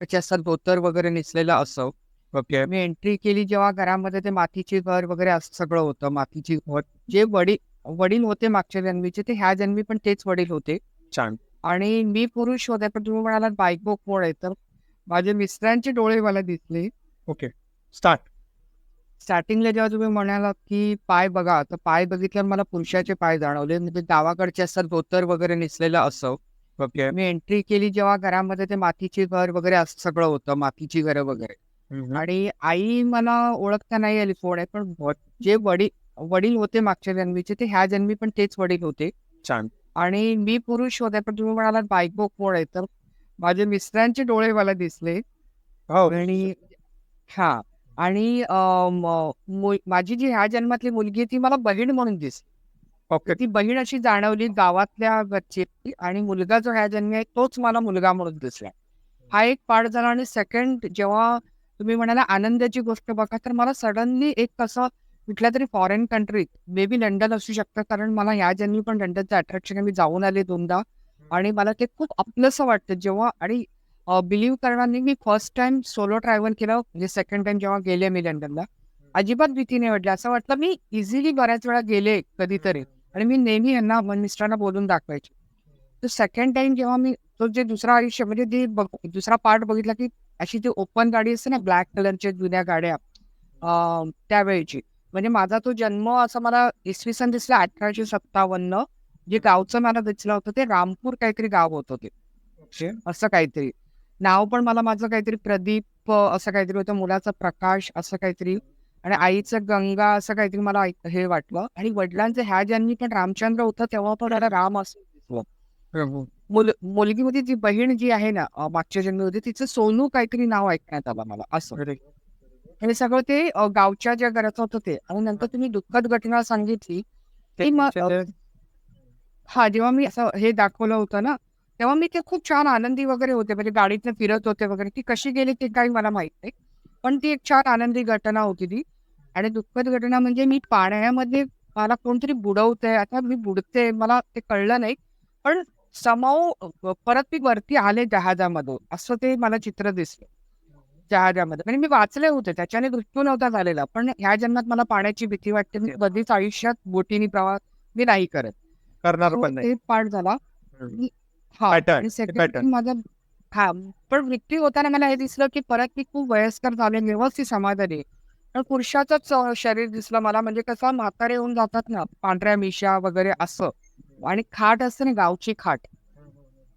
त्याचे असतात धोतर वगैरे नेसलेलं असं. ओके. मी एंट्री केली जेव्हा घरामध्ये ते मातीचे घर वगैरे असं सगळं होतं. मातीची घर जे वडील वडील होते मागच्या जन्मीचे ते ह्या जन्मी पण तेच वडील होते. छान. आणि मी पुरुष होते. पण तुम्ही म्हणालात बायको कोण आहे? तर माझे मिस्टरांचे डोळे मला दिसले. ओके. स्टार्ट. स्टार्टिंगला जेव्हा तुम्ही म्हणालात, की पाय बघा, तर पाय बघितल्यावर मला पुरुषाचे पाय जाणवले. म्हणजे गावाकडचे असतात धोतर वगैरे नेसलेलं असं. ओके. मी एंट्री केली जेव्हा घरामध्ये ते मातीचे घर वगैरे असं सगळं होतं. मातीची घरं वगैरे. आणि आई मला ओळखता नाही आली कोण आहे. पण जे वडील वडील होते मागच्या जन्मीचे ते ह्या जन्मी पण तेच वडील होते. छान. आणि मी पुरुष होते. पण तुम्ही म्हणालात बायको कोण आहे? तर माझे मिस्टरांचे डोळे मला दिसले. हो. आणि हां. आणि माझी जी ह्या जन्मातली मुलगी ती मला बहीण म्हणून दिसली. ओके. ती बहीण अशी जाणवली गावातल्या घरची आणि मुलगा जो ह्या जन्मी आहे तोच मला मुलगा म्हणून दिसला. हा एक पार्ट झाला आणि सेकंड जेव्हा तुम्ही म्हणाला आनंदाची गोष्ट बघा, तर मला सडनली एक असं कुठल्यातरी फॉरेन कंट्रीत मे बी लंडन असू शकतं. कारण मला ह्या जन्मी पण लंडनचं अट्रॅक्शन आहे. मी जाऊन आले दोनदा आणि मला ते खूप आपलंसं वाटतं जेव्हा आणि बिलीव्ह करणार नाही मी फर्स्ट टाईम सोलो ट्रॅव्हल केलं. म्हणजे सेकंड टाईम जेव्हा गेले मी लंडनला. अजिबात भीती नाही वाटली. असं वाटलं मी इझिली बऱ्याच वेळा गेले कधीतरी आणि मी नेहमी यांना मिस्टरांना बोलून दाखवायचे. तर सेकंड टाईम जेव्हा मी तो जे दुसरं आयुष्य म्हणजे ते दुसरा पार्ट बघितला, की अशी ती ओपन गाडी असते ना ब्लॅक कलरच्या जुन्या गाड्या त्यावेळची. म्हणजे माझा तो जन्म असा मला इसवी सन दिसला 1857 जे गावचं मला दिसलं होतं ते रामपूर काहीतरी गाव होतं ते. असं काहीतरी. नाव पण मला माझं काहीतरी प्रदीप असं काहीतरी होतं. मुलाचा प्रकाश असं काहीतरी आणि आईचं गंगा असं काहीतरी मला ऐक हे वाटलं आणि वडिलांचं ह्या जन्मी पण रामचंद्र होतं तेव्हा पण मला राम असं दिसलं. हं, हं. मुल मुलगी होती ती बहीण जी आहे ना अ, मागच्या जन्मी होती तिचं सोनू काहीतरी नाव ऐकण्यात आलं मला असं. व्हेरी हे सगळं ते अ, गावच्या ज्या घराचं होतं ते आणि नंतर तुम्ही दुःखद घटना सांगितली ती अ, हां, जेव्हा मी असं हे दाखवलं होतं ना, तेव्हा मी ते खूप छान आनंदी वगैरे होते. म्हणजे गाडीतनं फिरत होते वगैरे. ती कशी गेली ते काही मला माहीत नाही. पण ती एक छान आनंदी घटना होती ती. आणि दुःखद घटना म्हणजे मी पाण्यामध्ये मला कोणतरी बुडवतंय. आता मी बुडते मला ते कळलं नाही. पण अ, परत मी वरती आले जहाजामधून असं ते मला चित्र दिसलं. जहाजामध्ये. म्हणजे मी वाचले होते त्याच्याने मृत्यू नव्हता झालेला. पण ह्या जन्मात मला पाण्याची भीती वाटते. मी कधीच आयुष्यात बोटीने प्रवास मी नाही करत. करणार पण नाही. ते पार्ट झाला. हं. सेकंड. माझा हां. पण मृत्यू होताना मला हे दिसलं, की परत मी खूप वयस्कर झाले, व्यवस्थित समाधानी. पण पुरुषाचंच शरीर दिसलं मला म्हणजे कसं म्हातारे होऊन जातात ना, पांढऱ्या मिशा वगैरे असं. आणि खाट असते ना गावची खाट.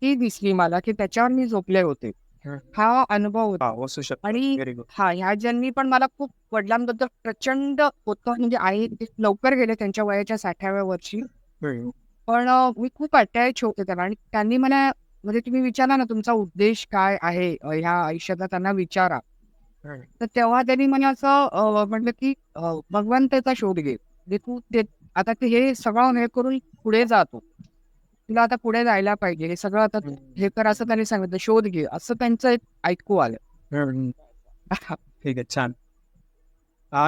ती दिसली मला, की त्याच्यावर मी झोपले होते. हं. अनुभव होता. आणि. हां, ह्या जन्मी पण मला खूप वडिलांबद्दल प्रचंड होतं. म्हणजे आई लवकर गेले त्यांच्या वयाच्या 60व्या वर्षी. पण मी खूप अटॅच होते त्यांना आणि त्यांनी मला म्हणजे तुम्ही विचारला ना तुमचा उद्देश काय आहे ह्या आयुष्याचा त्यांना विचारा. तर तेव्हा त्यांनी मला असं म्हटलं, की भगवंताचा शोध घे. म्हणजे तू ते आता ते हे सगळं हे करून पुढे जा तू. तुला आता पुढे जायला पाहिजे. हे सगळं आता हं. कर असं त्यांनी सांगितलं. शोध घे. असं त्यांचं एक ऐकू आलं. ठीक आहे. छान.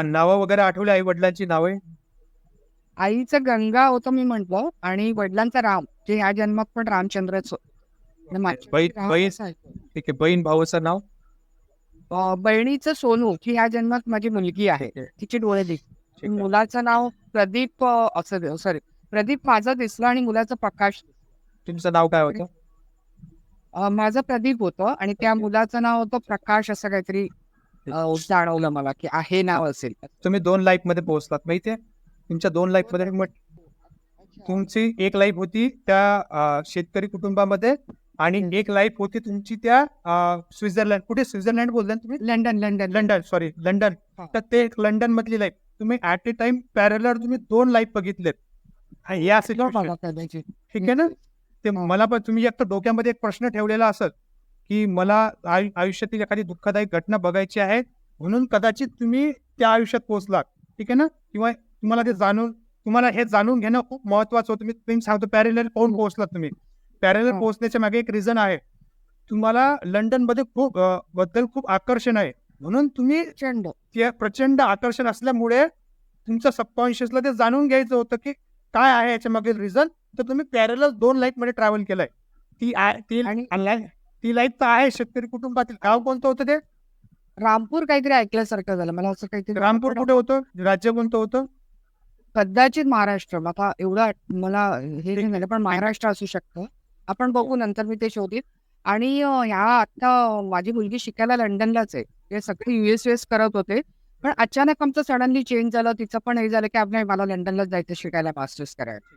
नावं वगैरे आठवली आई-वडिलांची नावे? आईचं गंगा होतं मी म्हटलं आणि वडिलांचा राम, जे ह्या जन्मात पण रामचंद्रच बहीण बहीण. ठीक आहे. बहीण भावाचं नाव? अ, बहिणीचं सोनू, जी ह्या जन्मात माझी मुलगी आहे. आहे. तिचे डोळे दिसले. आहे. मुलाचं नाव प्रदीप अ, असं सॉरी प्रदीप माझं दिसलं आणि मुलाचं प्रकाश. तुमचं नाव काय होतं? अ, माझं प्रदीप होतं आणि त्या मुलाचं नाव होतं प्रकाश असं काहीतरी जाणवलं मला, की हे नाव असेल. तुम्ही 2 लाईफमध्ये पोहोचलात माहिती आहे? तुमच्या 2 लाईफमध्ये मग तुमची एक लाईफ होती त्या शेतकरी कुटुंबामध्ये आणि हं. एक लाईफ होती तुमची त्या स्वित्झर्लंड कुठे स्वित्झर्लंड बोलले ना तुम्ही? London, London. London sorry London. हां. तर ते लंडनमधली लाईफ तुम्ही ॲट अ टाईम पॅरलल तुम्ही 2 लाईफ बघितलेत. हां, या. ठीक आहे ना? ते हां. मला पण तुम्ही एक तर डोक्यामध्ये एक प्रश्न ठेवलेला असेल, की मला आयु आयुष्यातील एखादी दुःखदायक घटना बघायची आहे, म्हणून कदाचित तुम्ही त्या आयुष्यात पोहोचलात. ठीक आहे ना? किंवा तुम्हाला ते जाणून तुम्हाला हे जाणून घेणं खूप महत्त्वाचं होतं. मी मी सांगतो पॅरलल पाहून पोहोचलात तुम्ही. पॅरलल हां. पोहोचण्याच्या मागे एक रिझन आहे. तुम्हाला लंडनमध्ये खूप बद्दल खूप आकर्षण आहे. म्हणून तुम्ही प्रचंड. आकर्षण असल्यामुळे तुमच्या सबकॉन्शियसला ते जाणून घ्यायचं होतं, की काय आहे याच्यामागील रिझन. तर तुम्ही पॅरलल 2 लाईफमध्ये ट्रॅव्हल केलंय. ती ती ती लाईफ तर आहे शेतकरी कुटुंबातील गाव कोणतं होतं ते रामपूर काहीतरी ऐकल्यासारखं झालं मला असं काहीतरी रामपूर कुठे होतं राज्य कोणतं होतं कदाचित महाराष्ट्र आता एवढं मला हे नाही झालं पण महाराष्ट्र असू शकतं आपण बघू नंतर मी ते शोधित आणि ह्या आता माझी मुलगी शिकायला लंडनलाच आहे. ते सगळे युएस युएस करत होते. पण अचानक आमचं सडनली चेंज झालं. तिचं पण हे झालं की आपल्या मला लंडनलाच जायचं शिकायला मास्टर्स करायला.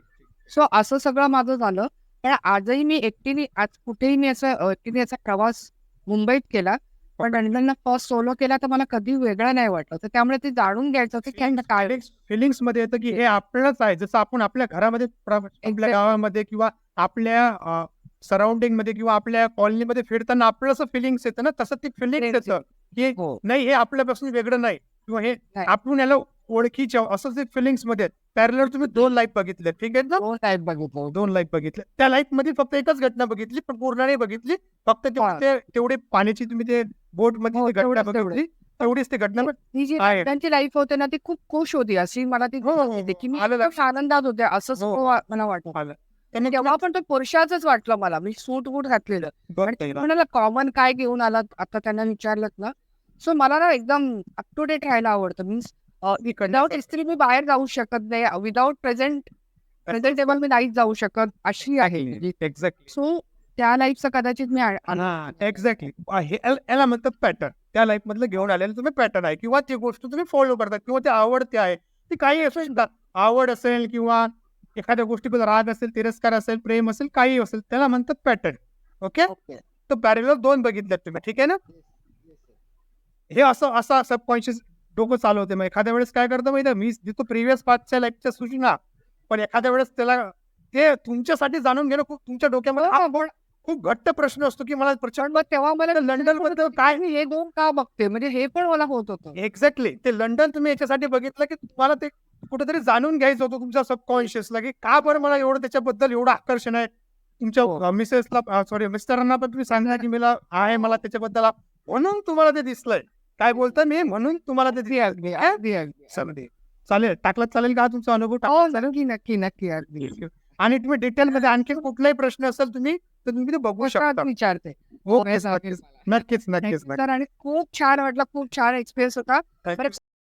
सो असं सगळं माझं झालं. पण आजही मी एकटीने आज कुठेही मी असं एकटीने असा प्रवास मुंबईत केला. पण लंडनला फर्स्ट सोलो केला तर मला कधी वेगळं नाही वाटलं. तर त्यामुळे ते जाणून घ्यायचं होतं की काय फिलिंग्समध्ये येतं की हे आपलंच आहे. जसं आपण आपल्या घरामध्ये आपल्या. गावामध्ये किंवा आपल्या सराउंडिंगमध्ये किंवा आपल्या कॉलनीमध्ये फिरताना आपलं असं फिलिंग्स येतं ना तसं ती फिलिंग्स येतं की हो नाही हे आपल्यापासून वेगळं नाही किंवा हे. आपण याला ओळखीच्या असंच एक फिलिंग्समध्ये पॅरलर तुम्ही दोन लाईफ बघितले ठीक आहे ना दोन टाईप बघितलं दोन लाईफ बघितले त्या लाईफमध्ये फक्त एकच घटना बघितली पण पूर्ण नाही बघितली फक्त हा. तेवढे पाण्याची तुम्ही ते बोटमध्ये हो, घटना. बघितली तेवढीच ती घटना ती जी. त्यांची लाईफ होते ना ती खूप खुश होती अशी मला ती हो, हो, हो. की मी आनंदात होते असं हो. वा- मला वाटत. त्यांनी तेव्हा पण तो पुरुषाच वाटलं मला. मी सूट वूट घातलेलं. म्हणाला कॉमन काय घेऊन आलात आता त्यांना विचारलं ना? सो मला ना एकदम अप टू डेट राहायला आवडतं. मीन्स विदाउट इस्त्री मी बाहेर जाऊ शकत नाही. विदाउट प्रेझेंट प्रेझेंटेबल मी नाहीच जाऊ शकत. अशी आहे एक्झॅक्टली सो त्या लाईफचा कदाचित मी एक्झॅक्टली याला म्हणतात पॅटर्न त्या लाईफ मधलं घेऊन आलेलं तुम्ही पॅटर्न आहे. किंवा ती गोष्ट तुम्ही फॉलो करतात. किंवा ती आवडते आहे. ती काही असेल दा- आवड असेल किंवा एखाद्या गोष्टीबद्दल राग असेल तिरस्कार असेल प्रेम असेल काही असेल त्याला म्हणतात पॅटर्न ओके. तर पॅरेलर दोन बघितल्यात तुम्ही. ठीक आहे ना? हे असं असं सबकॉन्शियस डोकं चालवते मग एखाद्या वेळेस काय करतं माहिती मी देतो प्रिव्हियस पाचच्या लाईफच्या सूचना. पण एखाद्या वेळेस त्याला ते तुमच्यासाठी जाणून घेणं खूप तुमच्या डोक्यामध्ये हा हो, खूप घट्ट प्रश्न असतो की मला प्रचंड तेव्हा मला लंडनबद्दल काय मी हे दोन का बघते म्हणजे हे पण मला होत होतं. एक्झॅक्टली ते लंडन तुम्ही याच्यासाठी बघितलं की तुम्हाला ते कुठेतरी जाणून घ्यायचं होतं तुमच्या सबकॉन्शियसला की का बरं मला एवढं त्याच्याबद्दल एवढं आकर्षण आहे? हो. तुमच्या मिसेसला सॉरी मिस्टरांना पण तुम्ही सांगा की मला आहे मला त्याच्याबद्दल म्हणून तुम्हाला ते दिसलंय. काय बोलता मी? म्हणून तुम्हाला ते. अगदी चालेल. चालेल. टाकलं चालेल का हा तुमचा अनुभव? हो टाकला नक्की नक्की नक्की अगदी. चालेल? आणि तुम्ही डिटेल मध्ये आणखी कुठलाही प्रश्न असेल तुम्ही तर तुम्ही ते बघू शकता. पुस्तकात विचारते. हो नक्कीच, नक्कीच. आणि खूप छान वाटलं खूप छान एक्सपिरियन्स होता.